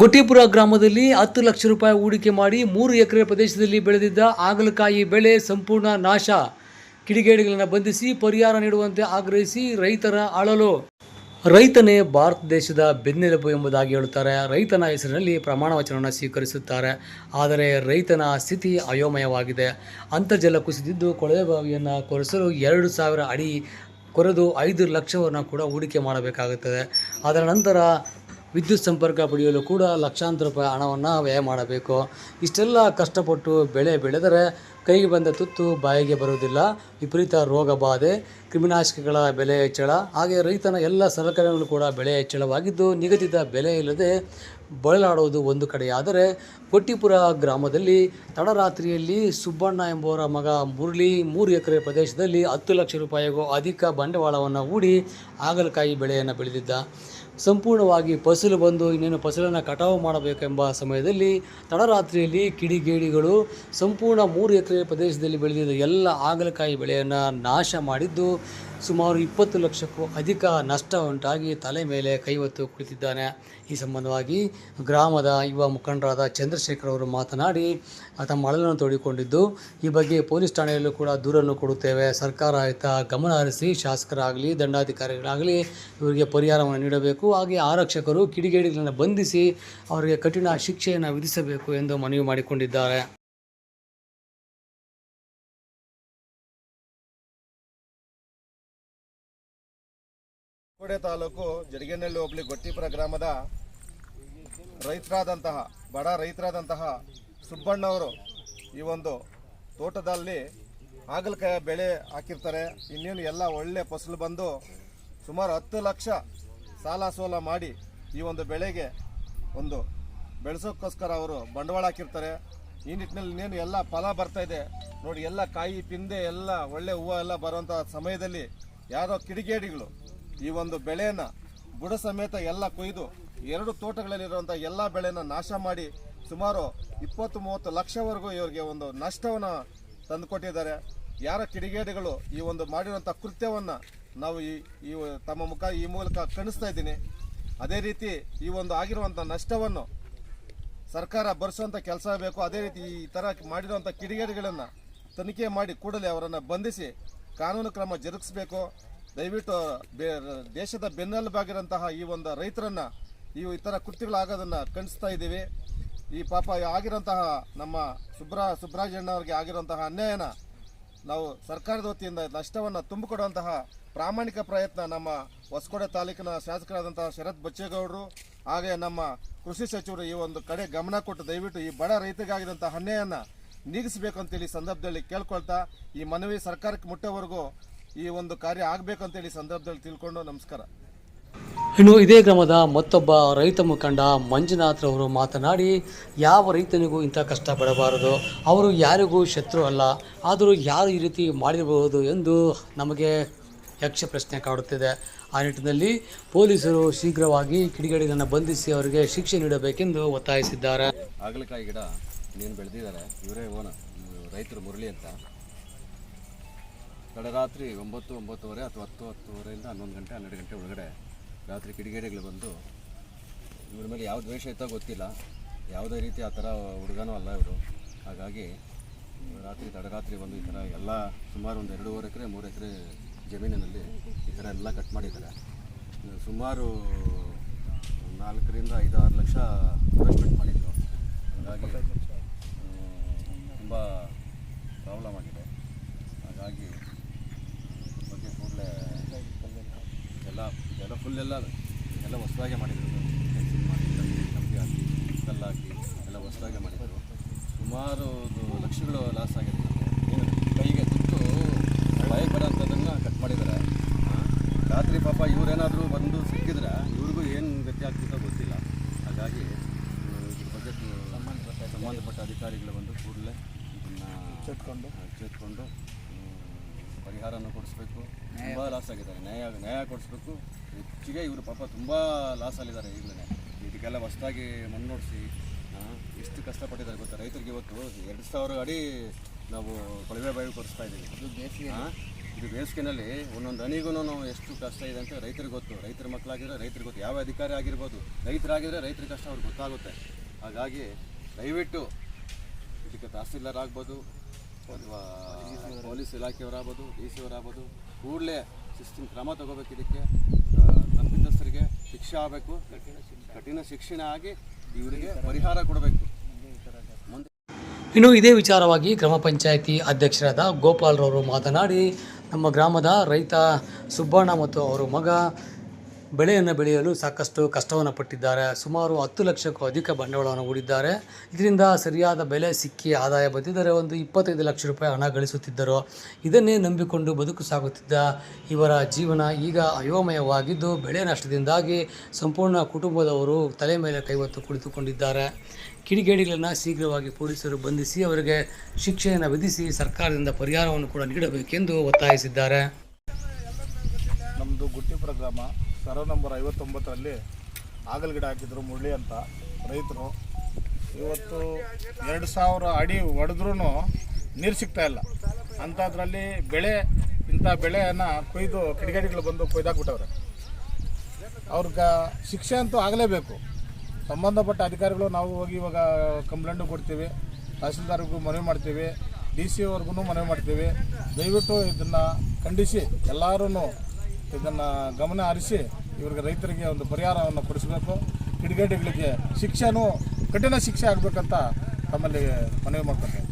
ಗೊಟ್ಟಿಪುರ ಗ್ರಾಮದಲ್ಲಿ ಹತ್ತು ಲಕ್ಷ ರೂಪಾಯಿ ಹೂಡಿಕೆ ಮಾಡಿ ಮೂರು ಎಕರೆ ಪ್ರದೇಶದಲ್ಲಿ ಬೆಳೆದಿದ್ದ ಹಾಗಲಕಾಯಿ ಬೆಳೆ ಸಂಪೂರ್ಣ ನಾಶ. ಕಿಡಿಗೇಡಿಗಳನ್ನು ಬಂಧಿಸಿ ಪರಿಹಾರ ನೀಡುವಂತೆ ಆಗ್ರಹಿಸಿ ರೈತರ ಅಳಲು. ರೈತನೇ ಭಾರತ ದೇಶದ ಬೆನ್ನೆಲುಬು ಎಂಬುದಾಗಿ ಹೇಳುತ್ತಾರೆ. ರೈತನ ಹೆಸರಿನಲ್ಲಿ ಪ್ರಮಾಣ ವಚನವನ್ನು ಸ್ವೀಕರಿಸುತ್ತಾರೆ. ಆದರೆ ರೈತನ ಸ್ಥಿತಿ ಅಯೋಮಯವಾಗಿದೆ. ಅಂತರ್ಜಲ ಕುಸಿದಿದ್ದು ಕೊಳವೆ ಬಾವಿಯನ್ನು ಕೊರೆಸಲು ಎರಡು ಸಾವಿರ ಅಡಿ ಕೊರೆದು ಐದು ಲಕ್ಷವನ್ನು ಕೂಡ ಹೂಡಿಕೆ ಮಾಡಬೇಕಾಗುತ್ತದೆ. ಅದರ ನಂತರ ವಿದ್ಯುತ್ ಸಂಪರ್ಕ ಪಡೆಯಲು ಕೂಡ ಲಕ್ಷಾಂತರ ರೂಪಾಯಿ ಹಣವನ್ನು ವ್ಯಯ ಮಾಡಬೇಕು. ಇಷ್ಟೆಲ್ಲ ಕಷ್ಟಪಟ್ಟು ಬೆಳೆ ಬೆಳೆದರೆ ಕೈಗೆ ಬಂದ ತುತ್ತು ಬಾಯಿಗೆ ಬರುವುದಿಲ್ಲ. ವಿಪರೀತ ರೋಗ ಬಾಧೆ, ಕ್ರಿಮಿನಾಶಕಗಳ ಬೆಲೆ ಹೆಚ್ಚಳ, ಹಾಗೆ ರೈತನ ಎಲ್ಲ ಸಲಕರಣೆಗಳು ಕೂಡ ಬೆಲೆ ಹೆಚ್ಚಳವಾಗಿದ್ದು ನಿಗದಿತ ಬೆಲೆ ಇಲ್ಲದೆ ಬಳಲಾಡುವುದು ಒಂದು ಕಡೆಯಾದರೆ ಕೊಟ್ಟಿಪುರ ಗ್ರಾಮದಲ್ಲಿ ತಡರಾತ್ರಿಯಲ್ಲಿ ಸುಬ್ಬಣ್ಣ ಎಂಬುವರ ಮಗ ಮುರಳಿ ಮೂರು ಎಕರೆ ಪ್ರದೇಶದಲ್ಲಿ ಹತ್ತು ಲಕ್ಷ ರೂಪಾಯಿಗೂ ಅಧಿಕ ಬಂಡವಾಳವನ್ನು ಹೂಡಿ ಹಾಗಲಕಾಯಿ ಬೆಳೆಯನ್ನು ಬೆಳೆದಿದ್ದ. ಸಂಪೂರ್ಣವಾಗಿ ಫಸಲು ಬಂದು ಇನ್ನೇನು ಫಸಲನ್ನು ಕಟಾವು ಮಾಡಬೇಕೆಂಬ ಸಮಯದಲ್ಲಿ ತಡರಾತ್ರಿಯಲ್ಲಿ ಕಿಡಿಗೇಡಿಗಳು ಸಂಪೂರ್ಣ ಮೂರು ಎಕರೆ ಪ್ರದೇಶದಲ್ಲಿ ಬೆಳೆದಿದ್ದ ಎಲ್ಲ ಹಾಗಲಕಾಯಿ ಬೆಳೆಯನ್ನು ನಾಶ ಮಾಡಿದ್ದು ಸುಮಾರು ಇಪ್ಪತ್ತು ಲಕ್ಷಕ್ಕೂ ಅಧಿಕ ನಷ್ಟ ಉಂಟಾಗಿ ತಲೆ ಮೇಲೆ ಕೈವತ್ತು ಕುಳಿತಿದ್ದಾನೆ. ಈ ಸಂಬಂಧವಾಗಿ ಗ್ರಾಮದ ಯುವ ಮುಖಂಡರಾದ ಚಂದ್ರಶೇಖರ್ ಅವರು ಮಾತನಾಡಿ, ತಮ್ಮ ಅಳಲನ್ನು ತೋಡಿಕೊಂಡಿದ್ದು, ಈ ಬಗ್ಗೆ ಪೊಲೀಸ್ ಠಾಣೆಯಲ್ಲೂ ಕೂಡ ದೂರನ್ನು ಕೊಡುತ್ತೇವೆ. ಸರ್ಕಾರ ಆಯಿತಾ ಗಮನ ಹರಿಸಿ, ಶಾಸಕರಾಗಲಿ, ದಂಡಾಧಿಕಾರಿಗಳಾಗಲಿ, ಇವರಿಗೆ ಪರಿಹಾರವನ್ನು ನೀಡಬೇಕು. ಹಾಗೆ ಆರಕ್ಷಕರು ಕಿಡಿಗೇಡಿಗಳನ್ನು ಬಂಧಿಸಿ ಅವರಿಗೆ ಕಠಿಣ ಶಿಕ್ಷೆಯನ್ನು ವಿಧಿಸಬೇಕು ಎಂದು ಮನವಿ ಮಾಡಿಕೊಂಡಿದ್ದಾರೆ. ಕೋಡೆ ತಾಲೂಕು ಜಡಗೇನಹಳ್ಳಿ ಹೋಬಳಿ ಗೊಟ್ಟಿಪುರ ಗ್ರಾಮದ ರೈತರಾದಂತಹ, ಬಡ ರೈತರಾದಂತಹ ಸುಬ್ಬಣ್ಣವರು ಈ ಒಂದು ತೋಟದಲ್ಲಿ ಹಾಗಲಕಾಯಿ ಬೆಳೆ ಹಾಕಿರ್ತಾರೆ. ಇನ್ನೇನು ಎಲ್ಲ ಒಳ್ಳೆ ಫಸಲು ಬಂದು ಸುಮಾರು ಹತ್ತು ಲಕ್ಷ ಸಾಲ ಸೋಲ ಮಾಡಿ ಈ ಒಂದು ಬೆಳೆಗೆ ಒಂದು ಬೆಳೆಸೋಕ್ಕೋಸ್ಕರ ಅವರು ಬಂಡವಾಳ ಹಾಕಿರ್ತಾರೆ. ಈ ನಿಟ್ಟಿನಲ್ಲಿ ಇನ್ನೇನು ಎಲ್ಲ ಫಲ ಬರ್ತಾ ಇದೆ. ನೋಡಿ, ಎಲ್ಲ ಕಾಯಿ, ಪಿಂದೆ, ಎಲ್ಲ ಒಳ್ಳೆ ಹೂವು ಎಲ್ಲ ಬರುವಂಥ ಸಮಯದಲ್ಲಿ ಯಾರೋ ಕಿಡಿಗೇಡಿಗಳು ಈ ಒಂದು ಬೆಳೆಯನ್ನು ಬುಡ ಸಮೇತ ಎಲ್ಲ ಕೊಯ್ದು ಎರಡು ತೋಟಗಳಲ್ಲಿರುವಂಥ ಎಲ್ಲ ಬೆಳೆನ ನಾಶ ಮಾಡಿ ಸುಮಾರು ಇಪ್ಪತ್ತು ಮೂವತ್ತು ಲಕ್ಷವರೆಗೂ ಇವರಿಗೆ ಒಂದು ನಷ್ಟವನ್ನು ತಂದುಕೊಟ್ಟಿದ್ದಾರೆ. ಯಾರ ಕಿಡಿಗೇಡಿಗಳು ಈ ಒಂದು ಮಾಡಿರುವಂಥ ಕೃತ್ಯವನ್ನು ನಾವು ಈ ಈ ತಮ್ಮ ಮುಖ ಈ ಮೂಲಕ ಕಣಿಸ್ತಾ ಇದ್ದೀನಿ. ಅದೇ ರೀತಿ ಈ ಒಂದು ಆಗಿರುವಂಥ ನಷ್ಟವನ್ನು ಸರ್ಕಾರ ಭರಿಸುವಂಥ ಕೆಲಸ ಬೇಕು. ಅದೇ ರೀತಿ ಈ ಥರ ಮಾಡಿರುವಂಥ ಕಿಡಿಗೇಡಿಗಳನ್ನು ತನಿಖೆ ಮಾಡಿ ಕೂಡಲೇ ಅವರನ್ನು ಬಂಧಿಸಿ ಕಾನೂನು ಕ್ರಮ ಜರುಗಿಸಬೇಕು. ದಯವಿಟ್ಟು ಬೇ, ದೇಶದ ಬೆನ್ನೆಲುಬಾಗಿರುವಂತಹ ಈ ಒಂದು ರೈತರನ್ನು ಈ ಇತರ ಕೃತ್ಯಗಳಾಗೋದನ್ನು ಖಂಡಿಸ್ತಾ ಇದ್ದೀವಿ. ಈ ಪಾಪ ಆಗಿರೋಂತಹ ನಮ್ಮ ಸುಬ್ರ ಸುಬ್ರಾಜಣ್ಣವ್ರಿಗೆ ಆಗಿರುವಂತಹ ಅನ್ಯಾಯನ ನಾವು ಸರ್ಕಾರದ ವತಿಯಿಂದ ನಷ್ಟವನ್ನು ತುಂಬಿಕೊಡುವಂತಹ ಪ್ರಾಮಾಣಿಕ ಪ್ರಯತ್ನ ನಮ್ಮ ಹೊಸಕೋಟೆ ತಾಲೂಕಿನ ಶಾಸಕರಾದಂತಹ ಶರತ್ ಬಚ್ಚೇಗೌಡರು ಹಾಗೆ ನಮ್ಮ ಕೃಷಿ ಸಚಿವರು ಈ ಒಂದು ಕಡೆ ಗಮನ ಕೊಟ್ಟು ದಯವಿಟ್ಟು ಈ ಬಡ ರೈತರಿಗಾಗಿದಂಥ ಅನ್ಯಾಯನ ನೀಗಿಸಬೇಕು ಅಂತೇಳಿ ಸಂದರ್ಭದಲ್ಲಿ ಕೇಳ್ಕೊಳ್ತಾ ಈ ಮನವಿ ಸರ್ಕಾರಕ್ಕೆ ಮುಟ್ಟೋವರೆಗೂ ಈ ಒಂದು ಕಾರ್ಯ ಆಗಬೇಕು ಅಂತೇಳಿ ಸಂದರ್ಭದಲ್ಲಿ ತಿಳ್ಕೊಂಡು ನಮಸ್ಕಾರ. ಇನ್ನು ಇದೇ ಗ್ರಾಮದ ಮತ್ತೊಬ್ಬ ರೈತ ಮುಖಂಡ ಮಂಜುನಾಥ್ರವರು ಮಾತನಾಡಿ, ಯಾವ ರೈತನಿಗೂ ಇಂಥ ಕಷ್ಟ ಪಡಬಾರದು? ಅವರು ಯಾರಿಗೂ ಶತ್ರು ಅಲ್ಲ. ಆದರೂ ಯಾರು ಈ ರೀತಿ ಮಾಡಿರಬಹುದು ಎಂದು ನಮಗೆ ಯಕ್ಷ ಪ್ರಶ್ನೆ ಕಾಡುತ್ತಿದೆ. ಆ ನಿಟ್ಟಿನಲ್ಲಿ ಪೊಲೀಸರು ಶೀಘ್ರವಾಗಿ ಕಿಡಿಗೇಡಿಗಳನ್ನು ಬಂಧಿಸಿ ಅವರಿಗೆ ಶಿಕ್ಷೆ ನೀಡಬೇಕೆಂದು ಒತ್ತಾಯಿಸಿದ್ದಾರೆ. ಹಾಗಲಕಾಯಿ ಗಿಡ ಇನ್ನೇನು ಬೆಳೆದಿದ್ದಾರೆ. ಇವರೇ ಓನ ರೈತರು ಮುರಳಿ ಅಂತ. ತಡರಾತ್ರಿ ಒಂಬತ್ತು, ಒಂಬತ್ತುವರೆ ಅಥವಾ ಹತ್ತು, ಹತ್ತುವರೆಯಿಂದ ಹನ್ನೊಂದು ಗಂಟೆ, ಹನ್ನೆರಡು ಗಂಟೆ ಒಳಗಡೆ ರಾತ್ರಿ ಕಿಡಿಗೇಡಿಗಳು ಬಂದು ಇವ್ರ ಮೇಲೆ ಯಾವ ದ್ವೇಷ ಇತ್ತೋ ಗೊತ್ತಿಲ್ಲ. ಯಾವುದೇ ರೀತಿ ಆ ಥರ ಹುಡುಗನೂ ಅಲ್ಲ ಇವರು. ಹಾಗಾಗಿ ರಾತ್ರಿ ತಡರಾತ್ರಿ ಬಂದು ಈ ಥರ ಎಲ್ಲ ಸುಮಾರು ಒಂದು ಎರಡೂವರೆ ಎಕರೆ, ಮೂರು ಎಕರೆ ಜಮೀನಿನಲ್ಲಿ ಈ ಥರ ಎಲ್ಲ ಕಟ್ ಮಾಡಿದ್ದಾರೆ. ಸುಮಾರು ನಾಲ್ಕರಿಂದ ಐದು ಆರು ಲಕ್ಷ ಇನ್ವೆಸ್ಟ್ಮೆಂಟ್ ಮಾಡಿದ್ರು. ಹಾಗಾಗಿ ತುಂಬ ಪ್ರಾಬ್ಲಮ್ ಆಗಿದೆ. ಹಾಗಾಗಿ ಇದ್ರ ಬಗ್ಗೆ ಕೂಡಲೇ ಎಲ್ಲ ಎಲ್ಲ ಫುಲ್ ಎಲ್ಲ ಎಲ್ಲ ಹೊಸದಾಗೆ ಮಾಡಿದ್ರು. ಪೆನ್ಸಿಲ್ ಮಾಡಿ ಕಂಬಿ ಹಾಕಿ ಕಲ್ಲಾಕಿ ಹಾಕಿ ಎಲ್ಲ ಹೊಸದಾಗೆ ಮಾಡಿದ್ರು. ಸುಮಾರು ಒಂದು ಲಕ್ಷಗಳು ಲಾಸ್ ಆಗಿದೆ ನಮಗೆ. ಕೈಗೆ ತುತ್ತು ಬಾಯಿಗೆ ಬರೋಂಥದ್ದನ್ನು ಕಟ್ ಮಾಡಿದ್ದಾರೆ ರಾತ್ರಿ ಪಾಪ ಇವರೇನಾದರೂ ಬಂದು ಸಿಕ್ಕಿದ್ರೆ ಇವ್ರಿಗೂ ಏನು ಗತಿ ಆಗ್ತಿತ್ತೋ ಗೊತ್ತಿಲ್ಲ. ಹಾಗಾಗಿ ಇದ್ರ ಬಗ್ಗೆ ಸಂಬಂಧಪಟ್ಟ ಸಂಬಂಧಪಟ್ಟ ಅಧಿಕಾರಿಗಳು ಬಂದು ಕೂಡಲೇ ಇದನ್ನು ಚಟ್ಕೊಂಡು ಚೇತ್ಕೊಂಡು ಪರಿಹಾರನ ಕೊಡಿಸ್ಬೇಕು. ತುಂಬ ಲಾಸ್ ಆಗಿದ್ದಾರೆ. ನ್ಯಾಯ ನ್ಯಾಯ ಕೊಡಿಸ್ಬೇಕು. ಹೆಚ್ಚಿಗೆ ಇವರು ಪಾಪ ತುಂಬ ಲಾಸಲ್ಲಿದ್ದಾರೆ ಈಗಲೇ. ಇದಕ್ಕೆಲ್ಲ ಹೊಸದಾಗಿ ಮಣ್ಣು ನೋಡಿಸಿ ಎಷ್ಟು ಕಷ್ಟಪಟ್ಟಿದ್ದಾರೆ ಗೊತ್ತಾ? ರೈತರಿಗೆ ಇವತ್ತು ಎರಡು ಸಾವಿರ ಅಡಿ ನಾವು ಕೊಳವೆ ಬಾವಿ ಕೊಡಿಸ್ತಾ ಇದ್ದೀವಿ ಹಾಂ ಇದು ಬೇಸಿಗೆನಲ್ಲಿ ಒಂದೊಂದು ಹನಿಗೂ ಎಷ್ಟು ಕಷ್ಟ ಇದೆ ಅಂತ ರೈತರಿಗೆ ಗೊತ್ತು. ರೈತರ ಮಕ್ಕಳಾಗಿದ್ರೆ ರೈತರಿಗೆ ಗೊತ್ತು. ಯಾವ ಅಧಿಕಾರಿ ಆಗಿರ್ಬೋದು ರೈತರಾಗಿದ್ರೆ ರೈತರ ಕಷ್ಟ ಅವ್ರಿಗೆ ಗೊತ್ತಾಗುತ್ತೆ. ಹಾಗಾಗಿ ದಯವಿಟ್ಟು ಇದಕ್ಕೆ ತಹಸೀಲ್ದಾರ್ ಆಗ್ಬೋದು ಅಥವಾ ಪೊಲೀಸ್ ಇಲಾಖೆಯವರಾಗ್ಬೋದು, ಡಿ ಸಿ ಅವರಾಗ್ಬೋದು, ಕೂಡಲೇ ಶಿಸ್ತಿನ ಕ್ರಮ ತಗೋಬೇಕು ಇದಕ್ಕೆ. ತಪ್ಪಿತಸ್ಥರಿಗೆ ಶಿಕ್ಷೆ ಆಗಬೇಕು. ಕಠಿಣ ಶಿಕ್ಷಣ ಆಗಿ ಇವರಿಗೆ ಪರಿಹಾರ ಕೊಡಬೇಕು. ಇನ್ನು ಇದೇ ವಿಚಾರವಾಗಿ ಗ್ರಾಮ ಪಂಚಾಯಿತಿ ಅಧ್ಯಕ್ಷರಾದ ಗೋಪಾಲ್ರವರು ಮಾತನಾಡಿ, ನಮ್ಮ ಗ್ರಾಮದ ರೈತ ಸುಬ್ಬಣ್ಣ ಮತ್ತು ಅವರ ಮಗ ಬೆಳೆಯನ್ನು ಬೆಳೆಯಲು ಸಾಕಷ್ಟು ಕಷ್ಟವನ್ನು ಪಟ್ಟಿದ್ದಾರೆ. ಸುಮಾರು ಹತ್ತು ಲಕ್ಷಕ್ಕೂ ಅಧಿಕ ಬಂಡವಾಳವನ್ನು ಹೂಡಿದ್ದಾರೆ. ಇದರಿಂದ ಸರಿಯಾದ ಬೆಲೆ ಸಿಕ್ಕಿ ಆದಾಯ ಬಂದಿದ್ದರೆ ಒಂದು ಇಪ್ಪತ್ತೈದು ಲಕ್ಷ ರೂಪಾಯಿ ಹಣ ಗಳಿಸುತ್ತಿದ್ದರು. ಇದನ್ನೇ ನಂಬಿಕೊಂಡು ಬದುಕು ಸಾಗುತ್ತಿದ್ದ ಇವರ ಜೀವನ ಈಗ ಅಯೋಮಯವಾಗಿದ್ದು, ಬೆಳೆ ನಷ್ಟದಿಂದಾಗಿ ಸಂಪೂರ್ಣ ಕುಟುಂಬದವರು ತಲೆ ಮೇಲೆ ಕೈವತ್ತು ಕುಳಿತುಕೊಂಡಿದ್ದಾರೆ. ಕಿಡಿಗೇಡಿಗಳನ್ನು ಶೀಘ್ರವಾಗಿ ಪೊಲೀಸರು ಬಂಧಿಸಿ, ಅವರಿಗೆ ಶಿಕ್ಷೆಯನ್ನು ವಿಧಿಸಿ ಸರ್ಕಾರದಿಂದ ಪರಿಹಾರವನ್ನು ಕೂಡ ನೀಡಬೇಕೆಂದು ಒತ್ತಾಯಿಸಿದ್ದಾರೆ. ನಮ್ಮದು ಗುಟ್ಟಿಪುರ ಗ್ರಾಮ ಸರ್ವ ನಂಬರ್ ಐವತ್ತೊಂಬತ್ತರಲ್ಲಿ ಆಗಲ್ ಗಿಡ ಹಾಕಿದ್ರು ಮುಳ್ಳಿ ಅಂತ ರೈತರು. ಇವತ್ತು ಎರಡು ಸಾವಿರ ಅಡಿ ಹೊಡೆದ್ರೂ ನೀರು ಸಿಗ್ತಾ ಇಲ್ಲ. ಅಂಥದ್ರಲ್ಲಿ ಬೆಳೆ, ಇಂಥ ಬೆಳೆಯನ್ನು ಕೊಯ್ದು ಕಿಡಿಗಡಿಗಳು ಬಂದು ಕೊಯ್ದಾಕ್ಬಿಟ್ಟವ್ರೆ. ಅವ್ರಿಗೆ ಶಿಕ್ಷೆ ಅಂತೂ ಆಗಲೇಬೇಕು. ಸಂಬಂಧಪಟ್ಟ ಅಧಿಕಾರಿಗಳು ನಾವು ಹೋಗಿ ಇವಾಗ ಕಂಪ್ಲೇಂಟು ಕೊಡ್ತೀವಿ. ತಹಸೀಲ್ದಾರ್ಗೂ ಮನವಿ ಮಾಡ್ತೀವಿ. ಡಿ ಸಿ ಅವ್ರಿಗೂ ಮನವಿ ಮಾಡ್ತೀವಿ. ದಯವಿಟ್ಟು ಇದನ್ನು ಖಂಡಿಸಿ. ಎಲ್ಲರೂ ಇದನ್ನು ಗಮನ ಹರಿಸಿ ಇವ್ರಿಗೆ ರೈತರಿಗೆ ಒಂದು ಪರಿಹಾರವನ್ನು ಕೊಡಿಸಬೇಕು. ಕಿಡಿಗೇಡಿಗಳಿಗೆ ಶಿಕ್ಷೆನೂ ಕಠಿಣ ಶಿಕ್ಷೆ ಆಗಬೇಕಂತ ತಮ್ಮಲ್ಲಿ ಮನವಿ ಮಾಡ್ಕೊತೀನಿ